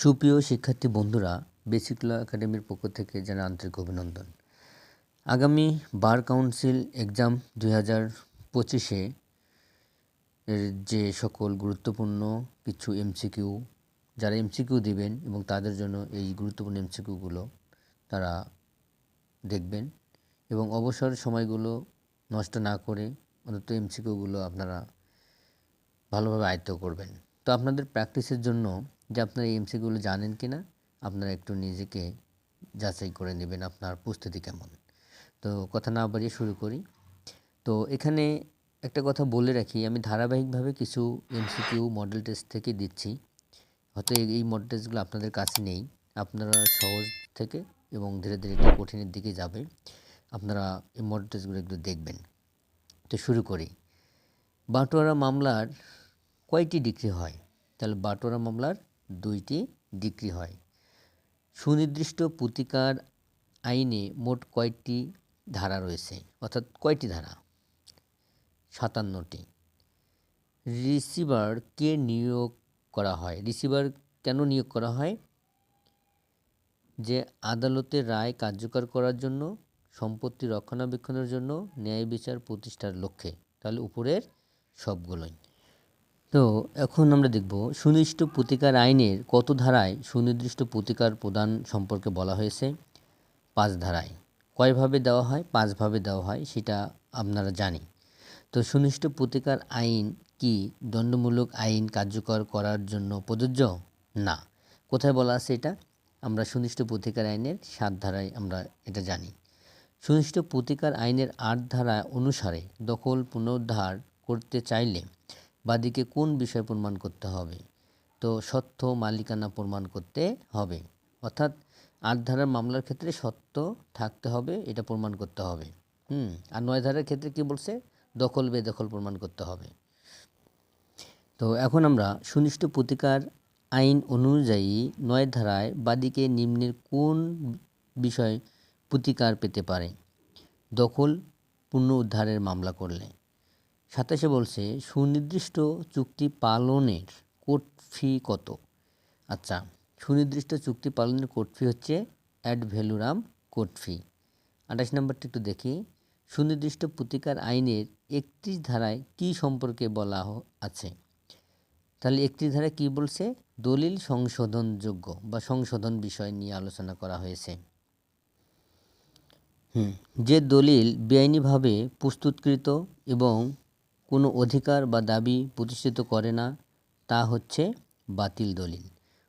সুপ্রিয় শিক্ষার্থী বন্ধুরা বেসিকলা একাডেমির পক্ষ থেকে জানা আন্তরিক অভিনন্দন। আগামী বার কাউন্সিল এক্সাম দুই হাজার পঁচিশে এর যে সকল গুরুত্বপূর্ণ কিছু এমসিকিউ যারা এমসিকিউ দিবেন এবং তাদের জন্য এই গুরুত্বপূর্ণ এমসিকিউগুলো তারা দেখবেন এবং অবসর সময়গুলো নষ্ট না করে অন্তত এমসিকিউগুলো আপনারা ভালোভাবে আয়ত্ত করবেন। তো আপনাদের প্র্যাকটিসের জন্য যে আপনারা এই এমসিকিউগুলো জানেন কি না আপনারা একটু নিজেকে যাচাই করে নেবেন আপনার প্রস্তুতি কেমন। তো কথা না বাড়িয়ে শুরু করি। তো এখানে একটা কথা বলে রাখি, আমি ধারাবাহিকভাবে কিছু এমসিকিউ মডেল টেস্ট থেকে দিচ্ছি। হয়তো এই মডেল টেস্টগুলো আপনাদের কাছে নেই। আপনারা সহজ থেকে এবং ধীরে ধীরে একটু কঠিনের দিকে যাবে। আপনারা এই মডেল টেস্টগুলো একটু দেখবেন। তো শুরু করি। বাটোয়ারা মামলার কয়টি ডিগ্রি হয়? তাহলে বাটোয়ারা মামলার দুইটি ডিগ্রি হয়। সুনির্দিষ্ট প্রতিকার আইনে মোট কয়টি ধারা রয়েছে? অর্থাৎ কয়টি ধারা? সাতান্নটি। রিসিভার কে নিয়োগ করা হয়? রিসিভার কেন নিয়োগ করা হয়? যে আদালতের রায় কার্যকর করার জন্য, সম্পত্তি রক্ষণাবেক্ষণের জন্য, ন্যায় বিচার প্রতিষ্ঠার লক্ষ্যে। তাহলে উপরের সবগুলোই। তো এখন আমরা দেখব সুনির্দিষ্ট প্রতিকার আইনের কত ধারায় সুনির্দিষ্ট প্রতিকার প্রদান সম্পর্কে বলা হয়েছে। পাঁচ ধারায়। কয়ভাবে দেওয়া হয়? পাঁচভাবে দেওয়া হয়, সেটা আপনারা জানি তো সুনির্দিষ্ট প্রতিকার আইন কি দণ্ডমূলক আইন কার্যকর করার জন্য প্রযোজ্য? না। কোথায় বলা আছে এটা? আমরা সুনির্দিষ্ট প্রতিকার আইনের সাত ধারায় আমরা এটা জানি। সুনির্দিষ্ট প্রতিকার আইনের আট ধারা অনুসারে দখল পুনরুদ্ধার করতে চাইলে বাদীকে কোন বিষয় প্রমাণ করতে হবে? তো সত্য, মালিকানা প্রমাণ করতে হবে। অর্থাৎ আট ধারার মামলার ক্ষেত্রে সত্য থাকতে হবে, এটা প্রমাণ করতে হবে। হুম, আর নয় ধারার ক্ষেত্রে কি বলছে? দখল, বেদখল প্রমাণ করতে হবে। তো এখন আমরা সুনিষ্ট প্রতিকার আইন অনুযায়ী নয় ধারায় বাদীকে নিম্নের কোন বিষয় প্রতিকার পেতে পারে? দখল পুনঃ উদ্ধারের মামলা করলে। সাতাশে বলছে, সুনির্দিষ্ট চুক্তি পালনের কোর্ট ফি কত? আচ্ছা সুনির্দিষ্ট চুক্তি পালনের কোর্ট ফি হচ্ছে অ্যাড ভ্যালুরাম কোর্ট ফি। আঠাশ নম্বরটি একটু দেখি, সুনির্দিষ্ট প্রতিকার আইনের একত্রিশ ধারায় কি সম্পর্কে বলা আছে? তাহলে একটি ধারায় কি বলছে? দলিল সংশোধনযোগ্য বা সংশোধন বিষয় নিয়ে আলোচনা করা হয়েছে। হুম, যে দলিল বেআইনিভাবে প্রস্তুতকৃত এবং কোনো অধিকার বা দাবি প্রতিষ্ঠিত করে না, তা হচ্ছে বাতিল দলিল।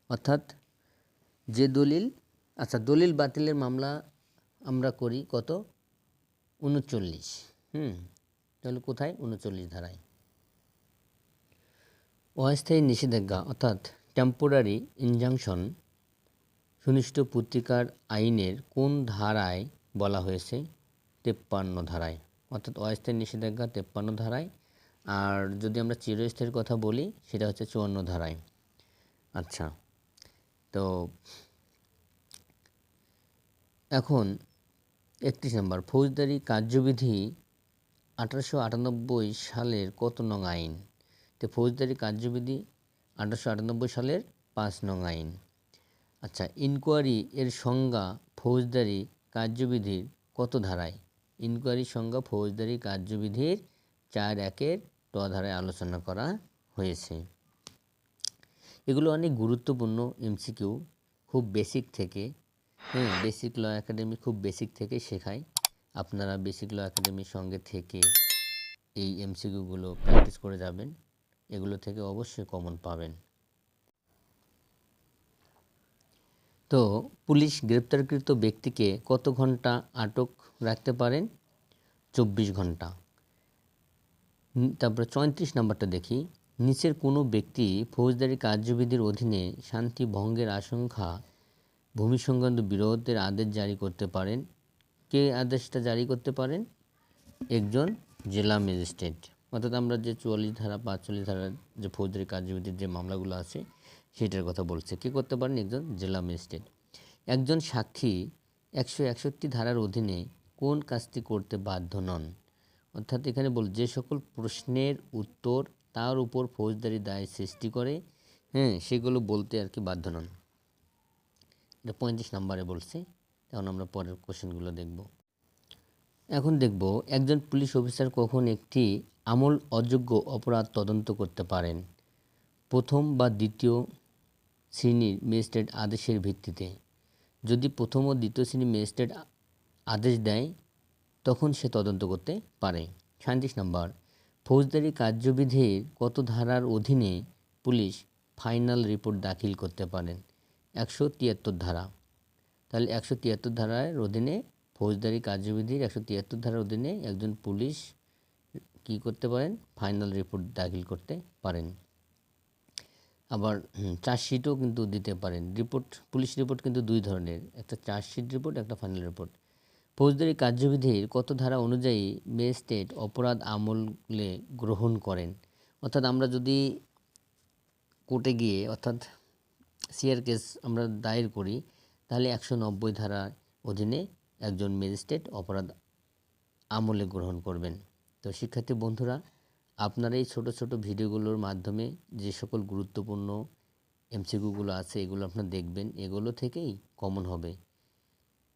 অর্থাৎ যে দলিল আচ্ছা দলিল বাতিলের মামলা আমরা করি কত? উনচল্লিশ। হুম, তাহলে কোথায়? উনচল্লিশ ধারায়। অস্থায়ী নিষেধাজ্ঞা, অর্থাৎ টেম্পোরারি ইনজাংশন সুনিষ্ট পত্রিকার আইনের কোন ধারায় বলা হয়েছে? তেপ্পান্ন ধারায়। অর্থাৎ অস্থায়ী নিষেধাজ্ঞা তেপ্পান্ন ধারায়। আর যদি আমরা চিরস্থায়ীর কথা বলি, সেটা হচ্ছে চুয়ান্ন ধারায়। আচ্ছা তো এখন একত্রিশ নম্বর, ফৌজদারি কার্যবিধি আঠারোশো আটানব্বই সালের কত নং আইন? তো ফৌজদারি কার্যবিধি আঠারোশো আটানব্বই সালের পাঁচ নং আইন। আচ্ছা ইনকোয়ারি এর সংজ্ঞা ফৌজদারি কার্যবিধির কত ধারায়? ইনকোয়ারি সংজ্ঞা ফৌজদারি কার্যবিধির চার একের ট ধারায় আলোচনা করা হয়েছে। এগুলো অনেক গুরুত্বপূর্ণ এমসিকিউ খুব বেসিক থেকে হ্যাঁ বেসিক ল একাডেমি খুব বেসিক থেকে শেখায়। আপনারা বেসিক ল একাডেমির সঙ্গে থেকে এই এমসিকিউগুলো প্র্যাকটিস করে যাবেন। এগুলো থেকে অবশ্যই কমন পাবেন। তো পুলিশ গ্রেপ্তারকৃত ব্যক্তিকে কত ঘণ্টা আটক রাখতে পারেন? চব্বিশ ঘণ্টা। তারপরে চৌত্রিশ নাম্বারটা দেখি। নিচের কোনো ব্যক্তি ফৌজদারি কার্যবিধির অধীনে শান্তি ভঙ্গের আশঙ্কা ভূমি সংক্রান্ত বিরোধের আদেশ জারি করতে পারেন। কে আদেশটা জারি করতে পারেন? একজন জেলা ম্যাজিস্ট্রেট। অর্থাৎ আমরা যে চুয়াল্লিশ ধারা, পাঁচচল্লিশ ধারার যে ফৌজদারি কার্যবিধির যে মামলাগুলো আছে, সেটার কথা বলছে। কে করতে পারেন? একজন জেলা ম্যাজিস্ট্রেট। একজন সাক্ষী একশো একষট্টি ধারার অধীনে কোন কাজটি করতে বাধ্য নন? অর্থাৎ এখানে বল, যে সকল প্রশ্নের উত্তর তার উপর ফৌজদারি দায় সৃষ্টি করে হ্যাঁ সেগুলো বলতে আর কি বাধ্য নন। এটা পঁয়ত্রিশ নাম্বারে বলছে, এখন আমরা পরের কোশ্চেনগুলো দেখব। এখন দেখব, একজন পুলিশ অফিসার কখন একটি আমল অযোগ্য অপরাধ তদন্ত করতে পারেন? প্রথম বা দ্বিতীয় শ্রেণির ম্যাজিস্ট্রেট আদেশের ভিত্তিতে। যদি প্রথম ও দ্বিতীয় শ্রেণির ম্যাজিস্ট্রেট আদেশ দেয় তখন সে তদন্ত করতে পারে। সাঁত্রিশ নম্বর, ফৌজদারি কার্যবিধির কত ধারার অধীনে পুলিশ ফাইনাল রিপোর্ট দাখিল করতে পারেন? একশো তিয়াত্তর ধারা। তাহলে একশো তিয়াত্তর ধারার অধীনে ফৌজদারি কার্যবিধির একশো তিয়াত্তর ধারার অধীনে একজন পুলিশ কি করতে পারেন? ফাইনাল রিপোর্ট দাখিল করতে পারেন। আবার চার্জশিটও কিন্তু দিতে পারেন। রিপোর্ট, পুলিশ রিপোর্ট কিন্তু দুই ধরনের। একটা চার্জশিট রিপোর্ট, একটা ফাইনাল রিপোর্ট। ফৌজদারি কার্যবিধির কত ধারা অনুযায়ী ম্যাজিস্ট্রেট অপরাধ আমলে গ্রহণ করেন? অর্থাৎ আমরা যদি কোর্টে গিয়ে, অর্থাৎ সিআর কেস আমরা দায়ের করি, তাহলে একশো নব্বই ধারার অধীনে একজন ম্যাজিস্ট্রেট অপরাধ আমলে গ্রহণ করবেন। তো শিক্ষার্থী বন্ধুরা, আপনার এই ছোটো ছোটো ভিডিওগুলোর মাধ্যমে যে সকল গুরুত্বপূর্ণ এমসিকিউগুলো আছে, এগুলো আপনারা দেখবেন, এগুলো থেকেই কমন হবে।